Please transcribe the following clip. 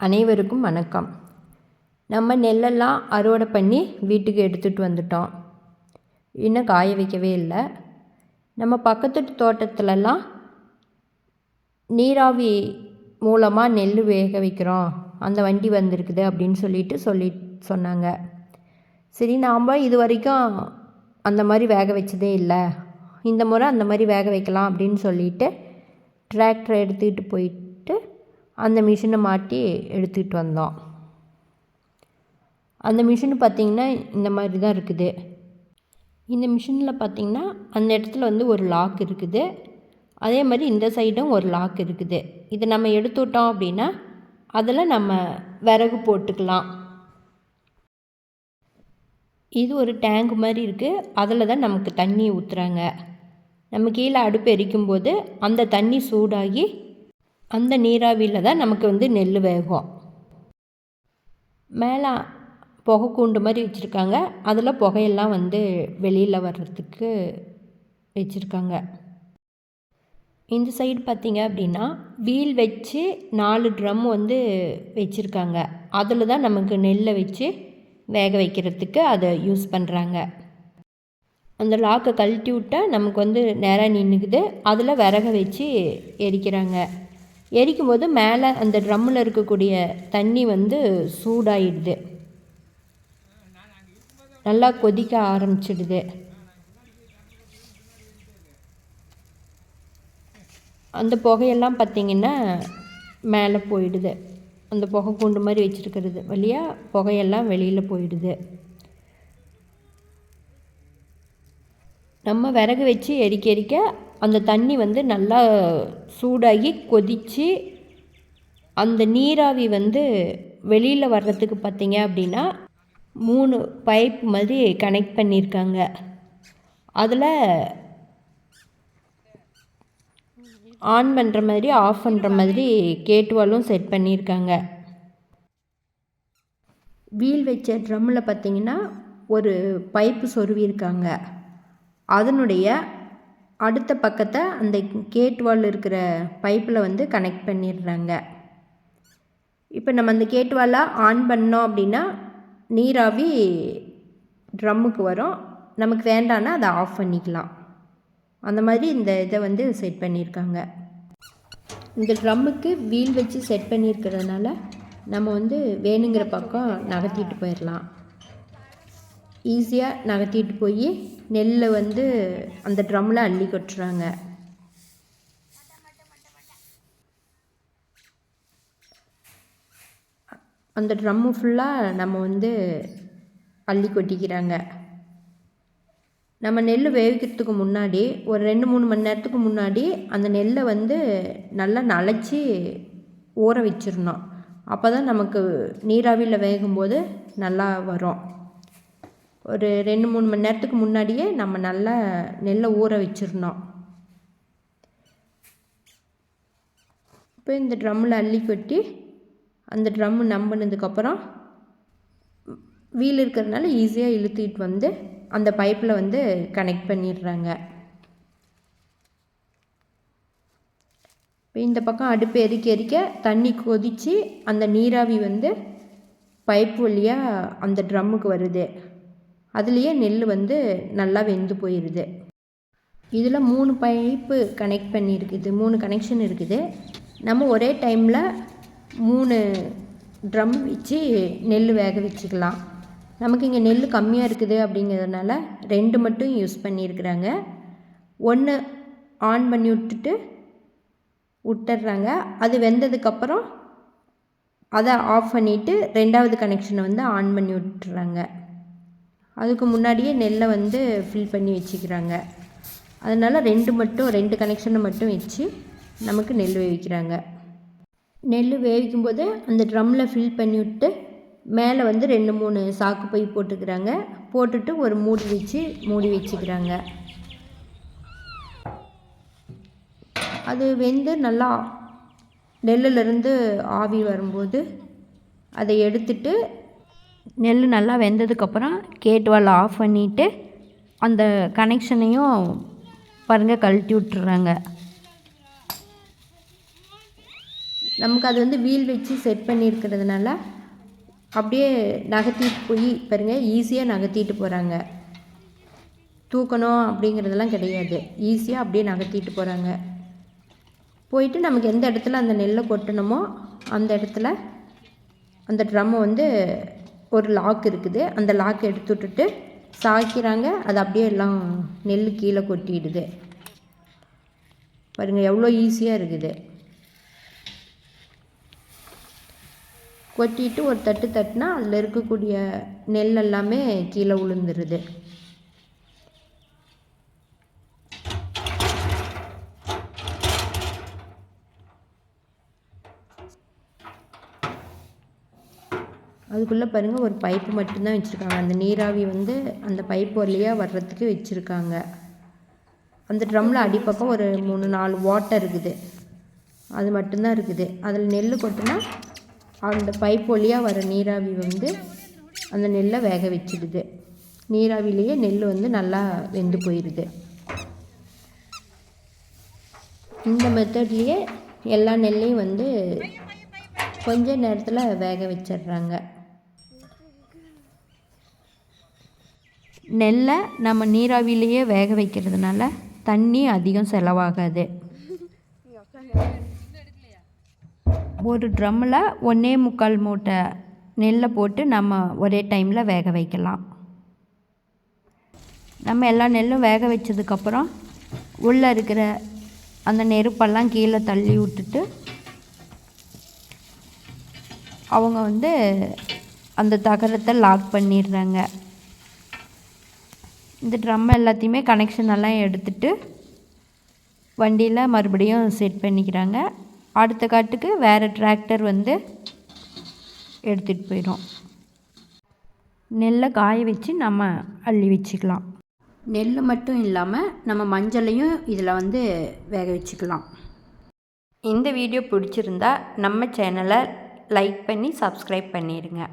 அனைவருக்கும் வணக்கம். நம்ம நெல்லெல்லாம் அறுவடை பண்ணி வீட்டுக்கு எடுத்துகிட்டு வந்துட்டோம். இன்னும் காய வைக்கவே இல்லை. நம்ம பக்கத்து தோட்டத்துலலாம் நீராவி மூலமாக நெல் வேக வைக்கிறோம். அந்த வண்டி வந்திருக்குது அப்படின்னு சொல்லிட்டு சொல்லி சொன்னாங்க. சரி நாம் இது வரைக்கும் அந்த மாதிரி வேக வச்சதே இல்லை. இந்த முறை அந்த மாதிரி வேக வைக்கலாம் அப்படின்னு சொல்லிட்டு டிராக்டரை எடுத்துக்கிட்டு போயிட்டு அந்த மிஷினை மாட்டி எடுத்துக்கிட்டு வந்தோம் அந்த மிஷின் பார்த்திங்கன்னா இந்த மாதிரி தான் இருக்குது. இந்த மிஷினில் பார்த்திங்கன்னா அந்த இடத்துல வந்து ஒரு லாக் இருக்குது. அதே மாதிரி இந்த சைடும் ஒரு லாக் இருக்குது. இதை நம்ம எடுத்து விட்டோம் அப்படின்னா அதில் நம்ம விறகு போட்டுக்கலாம். இது ஒரு டேங்க் மாதிரி இருக்குது அதில் தான் நமக்கு தண்ணி ஊற்றுறாங்க நம்ம கீழே அடுப்பு எரிக்கும்போது அந்த தண்ணி சூடாகி அந்த நீராவியில் தான் நமக்கு வந்து நெல் வேகும். மேலே புகை கூண்டு மாதிரி வச்சுருக்காங்க. அதில் புகையெல்லாம் வந்து வெளியில் வர்றதுக்கு வச்சுருக்காங்க. இந்த சைடு பார்த்திங்க அப்படின்னா வீல் வச்சு நாலு ட்ரம் வந்து வச்சுருக்காங்க. அதில் தான் நமக்கு நெல்லை வச்சு வேக வைக்கிறதுக்கு அதை யூஸ் பண்ணுறாங்க அந்த லாக்கை கழட்டி விட்டால் நமக்கு வந்து நேராக நின்றுக்குது அதில் விறக வச்சு எரிக்கிறாங்க. எரிக்கும் போது மேலே அந்த ட்ரம்மில் இருக்கக்கூடிய தண்ணி வந்து சூடாயிடுது. நல்லா கொதிக்க ஆரம்பிச்சிடுது. அந்த புகையெல்லாம் பார்த்திங்கன்னா மேலே போயிடுது. அந்த புகை கூண்டு மாதிரி வச்சுருக்கிறது வழியாக புகையெல்லாம் வெளியில் போயிடுது. நம்ம விறகு வச்சு எரிக்க எரிக்க அந்த தண்ணி வந்து நல்லா சூடாகி கொதித்து அந்த நீராவி வந்து வெளியில் வர்றதுக்கு பார்த்திங்க அப்படின்னா மூணு பைப் மாதிரி கனெக்ட் பண்ணியிருக்காங்க அதில் ஆன் பண்ணுற மாதிரி ஆஃப் பண்ணுற மாதிரி கேட்டுவாலும் செட் பண்ணியிருக்காங்க வீல் வச்ச ட்ரம்மில் பார்த்திங்கன்னா ஒரு பைப்பு சொருவியிருக்காங்க அதனுடைய அடுத்த பக்கத்தை அந்த கேட் வால் இருக்கிற பைப்பில் வந்து கனெக்ட் பண்ணிடுறாங்க. இப்போ நம்ம அந்த கேட் வாலாக ஆன் பண்ணோம் அப்படின்னா நீராவி ட்ரம்முக்கு வரும். நமக்கு வேண்டான்னா அதை ஆஃப் பண்ணிக்கலாம். அந்த மாதிரி இந்த இதை வந்து செட் பண்ணியிருக்காங்க. இந்த ட்ரம்முக்கு வீல் வச்சு செட் பண்ணியிருக்கிறதுனால நம்ம வந்து வேணுங்கிற பக்கம் நகர்த்திட்டு போயிடலாம். ஈஸியாக நகர்த்திட்டு போய் நெல்லை வந்து அந்த ட்ரம்மில் அள்ளி கொட்டுறாங்க. அந்த ட்ரம்மு ஃபுல்லாக நம்ம வந்து அள்ளி கொட்டிக்கிறாங்க. நம்ம நெல் வேவிக்கிறதுக்கு முன்னாடி ஒரு ரெண்டு மூணு மணி நேரத்துக்கு முன்னாடி அந்த நெல்லை வந்து நல்லா நனைச்சி ஊற வச்சிடணும். அப்போ தான் நமக்கு நீராவியில் வேகும்போது நல்லா வரும். ஒரு ரெண்டு மூணு மணி நேரத்துக்கு முன்னாடியே நம்ம நல்லா நெல்லை ஊற வச்சிடணும். இப்போ இந்த ட்ரம்மில் அள்ளி கொட்டி அந்த ட்ரம்மு நம்பினதுக்கப்புறம் வீல் இருக்கிறதுனால ஈஸியாக இழுத்திட்டு வந்து அந்த பைப்பில் வந்து கனெக்ட் பண்ணிடுறாங்க. இப்போ இந்த பக்கம் அடுப்பு எரிக்க எரிக்க தண்ணி கொதித்து அந்த நீராவி வந்து பைப் வழியாக அந்த ட்ரம்முக்கு வருது. அதுலேயே நெல் வந்து நல்லா வெந்து போயிடுது இதில் மூணு பைப்பு கனெக்ட் பண்ணியிருக்குது மூணு கனெக்ஷன் இருக்குது. நம்ம ஒரே டைமில் மூணு ட்ரம் வச்சு நெல் வேக வச்சுக்கலாம். நமக்கு இங்கே நெல் கம்மியாக இருக்குது அப்படிங்கிறதுனால ரெண்டு மட்டும் யூஸ் பண்ணியிருக்கிறாங்க ஒன்று ஆன் பண்ணி விட்டுட்டு விட்டுடுறாங்க அது வெந்ததுக்கப்புறம் அதை ஆஃப் பண்ணிவிட்டு ரெண்டாவது கனெக்ஷனை வந்து ஆன் பண்ணி விட்டுறாங்க. அதுக்கு முன்னாடியே நெல்லை வந்து ஃபில் பண்ணி வச்சுக்கிறாங்க. அதனால் ரெண்டு மட்டும் ரெண்டு கனெக்ஷனை மட்டும் வச்சு நமக்கு நெல் வேவிக்கிறாங்க. நெல் வேவிக்கும் போது அந்த ட்ரம்மில் ஃபில் பண்ணி விட்டு மேலே வந்து ரெண்டு மூணு சாக்கு பை போட்டுக்கிறாங்க. போட்டுட்டு ஒரு மூடி வச்சு மூடி வச்சுக்கிறாங்க. அது வெந்து நல்லா நெல்லுலேருந்து ஆவி வரும்போது அதை எடுத்துட்டு நெல் நல்லா வெந்ததுக்கப்புறம் கேட்வால் ஆஃப் பண்ணிவிட்டு அந்த கனெக்ஷனையும் பாருங்கள் கழட்டி விட்டுறாங்க. நமக்கு அது வந்து வீல் வச்சு செட் பண்ணியிருக்கிறதுனால அப்படியே நகர்த்திட்டு போய் பாருங்க ஈஸியாக நகர்த்திட்டு போகிறாங்க தூக்கணும் அப்படிங்கிறதெல்லாம் கிடையாது. ஈஸியாக அப்படியே நகர்த்திட்டு போகிறாங்க போயிட்டு நமக்கு எந்த இடத்துல அந்த நெல்லை கொட்டணுமோ அந்த இடத்துல அந்த ட்ரம்மை வந்து ஒரு லாக் இருக்குது. அந்த லாக் எடுத்து விட்டுட்டு சாய்க்கிறாங்க. அது அப்படியே எல்லாம் நெல் கீழே கொட்டிடுது. பாருங்கள் எவ்வளோ ஈஸியாக இருக்குது. கொட்டிட்டு ஒரு தட்டு தட்டினா அதில் இருக்கக்கூடிய நெல் எல்லாமே கீழே விழுந்துருது அதுக்குள்ளே பாருங்கள் ஒரு பைப்பு மட்டும்தான் வச்சுருக்காங்க. அந்த நீராவி வந்து அந்த பைப் வழியாக வர்றதுக்கு வச்சுருக்காங்க. அந்த ட்ரம்மில் அடிப்பக்கம் ஒரு மூணு நாலு ஓட்டை இருக்குது. அது மட்டும்தான் இருக்குது. அதில் நெல் கொட்டினா அந்த பைப் வழியாக வர நீராவி வந்து அந்த நெல்லை வேக வச்சிடுது. நீராவிலேயே நெல் வந்து நல்லா வெந்து போயிடுது இந்த மெத்தட்லேயே எல்லா நெல்லையும் வந்து கொஞ்ச நேரத்தில் வேக வச்சிடுறாங்க. நெல்லை நம்ம நீராவிலேயே வேக வைக்கிறதுனால தண்ணி அதிகம் செலவாகாது. ஒரு ட்ரம்மில் ஒன்றே முக்கால் மூட்டை நெல்லை போட்டு நம்ம ஒரே டைமில் வேக வைக்கலாம். நம்ம எல்லா நெல்லும் வேக வச்சதுக்கப்புறம் உள்ளே இருக்கிற அந்த நெருப்பெல்லாம் கீழே தள்ளி விட்டுட்டு அவங்க வந்து அந்த தகரத்தை லாக் பண்ணிடுறாங்க. இந்த ட்ரம் எல்லாத்தையுமே கனெக்ஷன் எல்லாம் எடுத்துட்டு வண்டியில் மறுபடியும் செட் பண்ணிக்கிறாங்க. அடுத்த காட்டுக்கு வேறு டிராக்டர் வந்து எடுத்துகிட்டு போயிடும். நெல்லை காய வச்சு நம்ம அள்ளி வச்சுக்கலாம். நெல் மட்டும் இல்லாமல் நம்ம மஞ்சளையும் இதில் வந்து வேக வச்சுக்கலாம். இந்த வீடியோ பிடிச்சிருந்தா நம்ம சேனலை லைக் பண்ணி சப்ஸ்கிரைப் பண்ணிடுங்க.